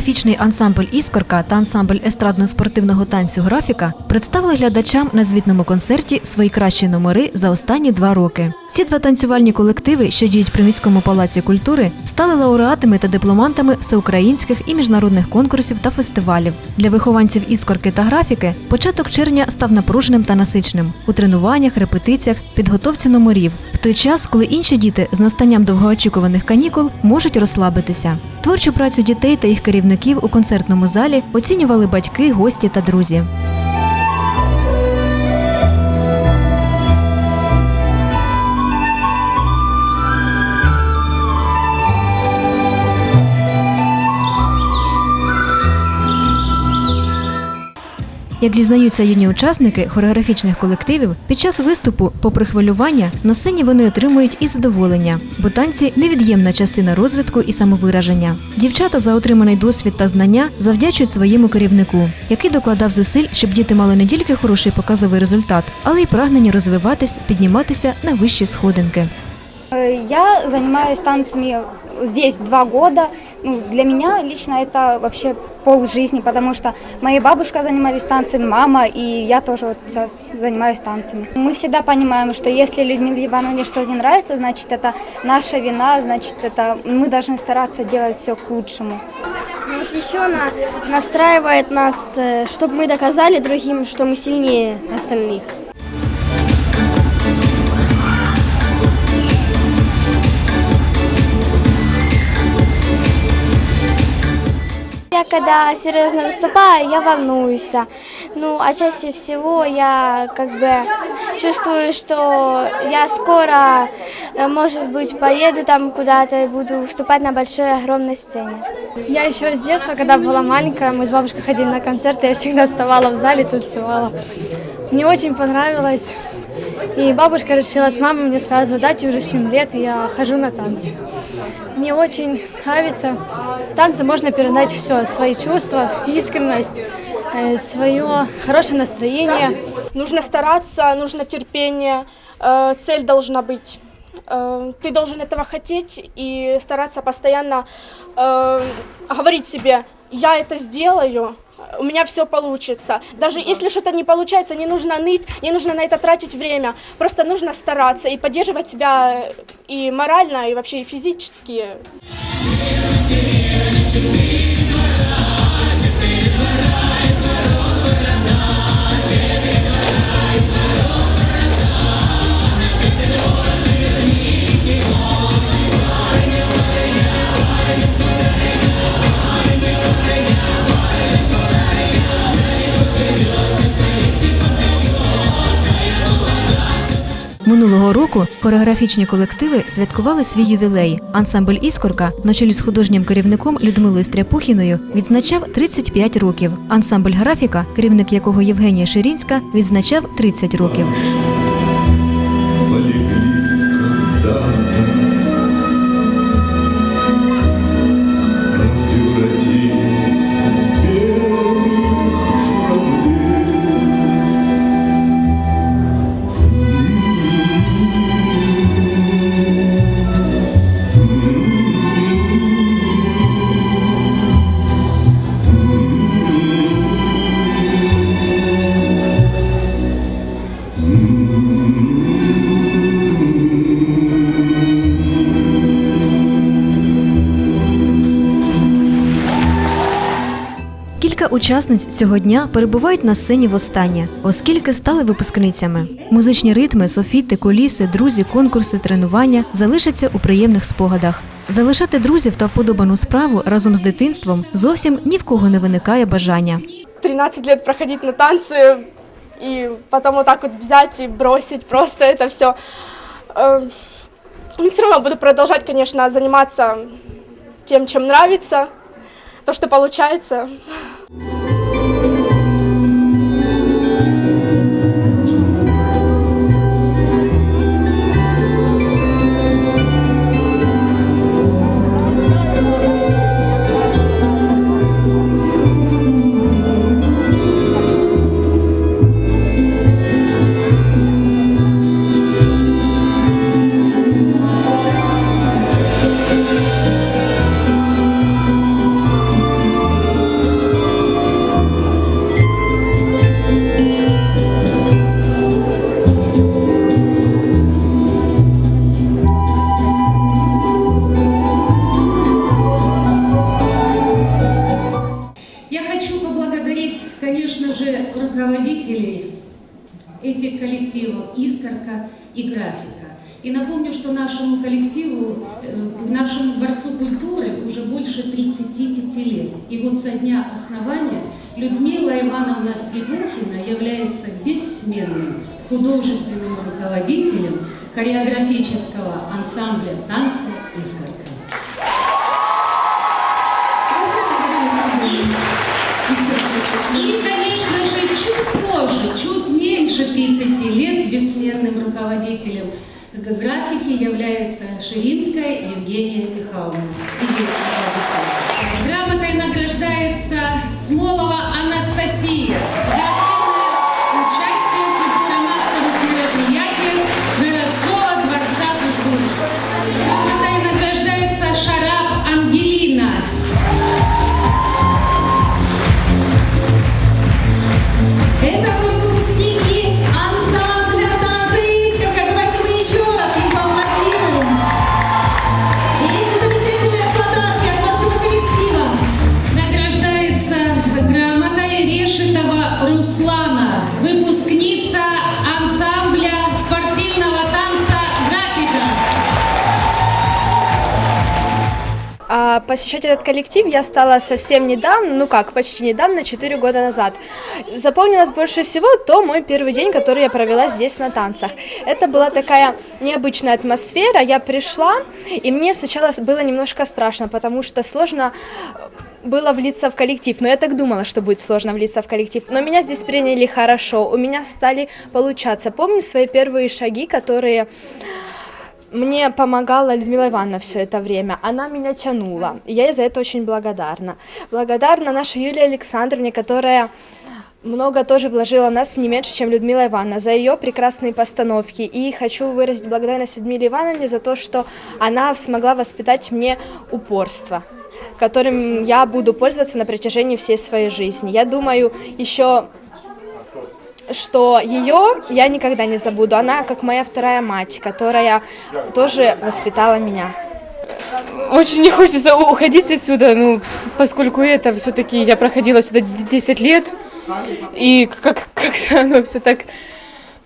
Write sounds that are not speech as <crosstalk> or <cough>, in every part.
Хореографічний ансамбль Іскорка та ансамбль естрадно-спортивного танцю Графіка представили глядачам на звітному концерті свої кращі номери за останні два роки. Ці два танцювальні колективи, що діють при міському палаці культури, стали лауреатами та дипломантами всеукраїнських і міжнародних конкурсів та фестивалів. Для вихованців іскорки та графіки початок червня став напруженим та насичним у тренуваннях, репетиціях, підготовці номерів. В той час, коли інші діти з настанням довгоочікуваних канікул можуть розслабитися. Творчу працю дітей та їх керівників у концертному залі оцінювали батьки, гості та друзі. Як зізнаються юні учасники хореографічних колективів, під час виступу, попри хвилювання, на сцені вони отримують і задоволення, бо танці невід'ємна частина розвитку і самовираження. Дівчата за отриманий досвід та знання завдячують своєму керівнику, який докладав зусиль, щоб діти мали не тільки хороший показовий результат, але й прагнення розвиватись, підніматися на вищі сходинки. Э, Я занимаюсь танцами здесь два года. Ну, для меня лично это вообще пол жизни, потому что моя бабушка занимались танцами, мама, и я тоже вот сейчас занимаюсь танцами. Мы всегда понимаем, что если Людмиле Ивановне что-то не нравится, значит это наша вина, значит это мы должны стараться делать все к лучшему. Ну Вот еще она настраивает нас, чтобы мы доказали другим, что мы сильнее остальных. Когда серьезно выступаю, я волнуюсь. Ну, а чаще всего я как бы чувствую, что я скоро, э, может быть, поеду там куда-то и буду выступать на большой, огромной сцене. Я еще с детства, когда была маленькая, мы с бабушкой ходили на концерты, я всегда вставала в зале, танцевала. Мне очень понравилось. И бабушка решила с мамой мне сразу дать, и уже в 7 лет я хожу на танцы. Мне очень нравится. Танцы можно передать все, свои чувства, искренность, э, свое хорошее настроение. Нужно стараться, нужно терпение, э, цель должна быть. Э, Ты должен этого хотеть и стараться постоянно говорить себе, я это сделаю, у меня все получится. Даже если что-то не получается, не нужно ныть, не нужно на это тратить время. Просто нужно стараться и поддерживать себя и морально, и вообще и физически. Року хореографічні колективи святкували свій ювілей. Ансамбль Іскорка на чолі з художнім керівником Людмилою Стряпухіною відзначав 35 років. Ансамбль графіка, керівник якого Євгенія Ширінська, відзначав 30 років. Учасниць цього дня перебувають на сцені востаннє, оскільки стали випускницями. Музичні ритми, софіти, куліси, друзі, конкурси, тренування залишаться у приємних спогадах. Залишати друзів та вподобану справу разом з дитинством зовсім ні в кого не виникає бажання. 13 лет проходить на танцы и потом вот так вот взять и бросить просто это все. Но все равно буду продолжать, конечно, заниматься тем, чем нравится, то, что получается. «Искорка» и «Графика». И напомню, что нашему коллективу, э, нашему Дворцу культуры уже больше 35 лет. И вот со дня основания Людмила Ивановна Степухина является бессменным художественным руководителем хореографического ансамбля танца «Искорка». И, конечно позже, чуть меньше 30 лет бессменным руководителем графики является Ширинская Евгения Михайловна. Грамотой награждается Смолова посещать этот коллектив я стала совсем недавно, ну как, почти недавно, 4 года назад. Запомнилось больше всего то мой первый день, который я провела здесь на танцах. Это была такая необычная атмосфера. Я пришла, и мне сначала было немножко страшно, потому что сложно было влиться в коллектив, но я так думала, что будет сложно влиться в коллектив. Но меня здесь приняли хорошо, у меня стали получаться. Помню свои первые шаги, которые мне помогала Людмила Ивановна все это время. Она меня тянула. И я ей за это очень благодарна. Благодарна нашей Юлии Александровне, которая много тоже вложила нас не меньше, чем Людмила Ивановна, за ее прекрасные постановки. И хочу выразить благодарность Людмиле Ивановне за то, что она смогла воспитать мне упорство которым я буду пользоваться на протяжении всей своей жизни. Я думаю, еще что ее я никогда не забуду. Она как моя вторая мать, которая тоже воспитала меня. Очень не хочется уходить отсюда, ну, поскольку это все-таки я проходила сюда 10 лет, и как- <laughs> как-то оно все так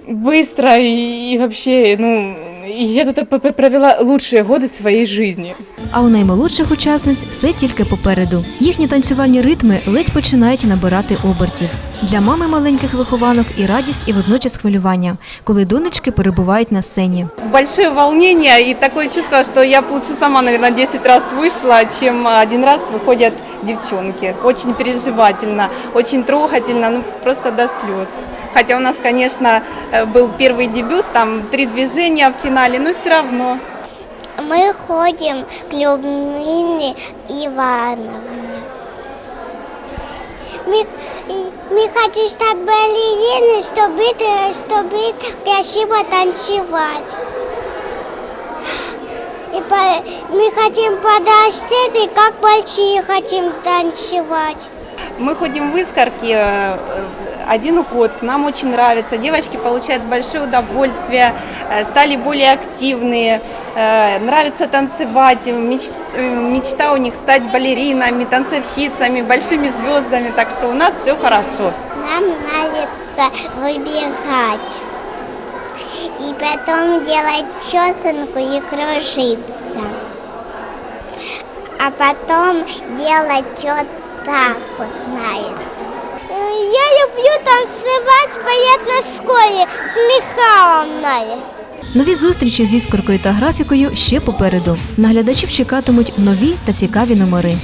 быстро, и, и вообще, ну, и я тут п- п- провела лучшие годы своей жизни. А у наймолодших учасниць все тільки попереду. Їхні танцювальні ритми ледь починають набирати обертів. Для мами маленьких вихованок і радість, і водночас хвилювання, коли донечки перебувають на сцені. большое волнение и такое чувство, что я б лучше сама, наверное, 10 раз вышла, чем один раз выходят девчонки. Очень переживательно, очень трогательно, ну просто до слез. Хотя у нас, конечно, э, был первый дебют, там три движения в финале, но все равно. Мы ходим к Людмиле Ивановне. Мы, и мы хотим стать балериной, чтобы, чтобы красиво танцевать. И по- мы хотим подождать, и как большие хотим танцевать. Мы ходим в искорки э, один год, нам очень нравится. Девочки получают большое удовольствие, э, стали более активные, э, нравится танцевать. Э, Мечта у них стать балеринами, танцовщицами, большими звездами, так что у нас все хорошо. Нам нравится выбегать. И потом делать чесанку и кружиться. А потом делать вот так вот нравится. Люблю танцювати балет на школі з Михайловною. Нові зустрічі з іскоркою та графікою ще попереду. Наглядачів чекатимуть нові та цікаві номери.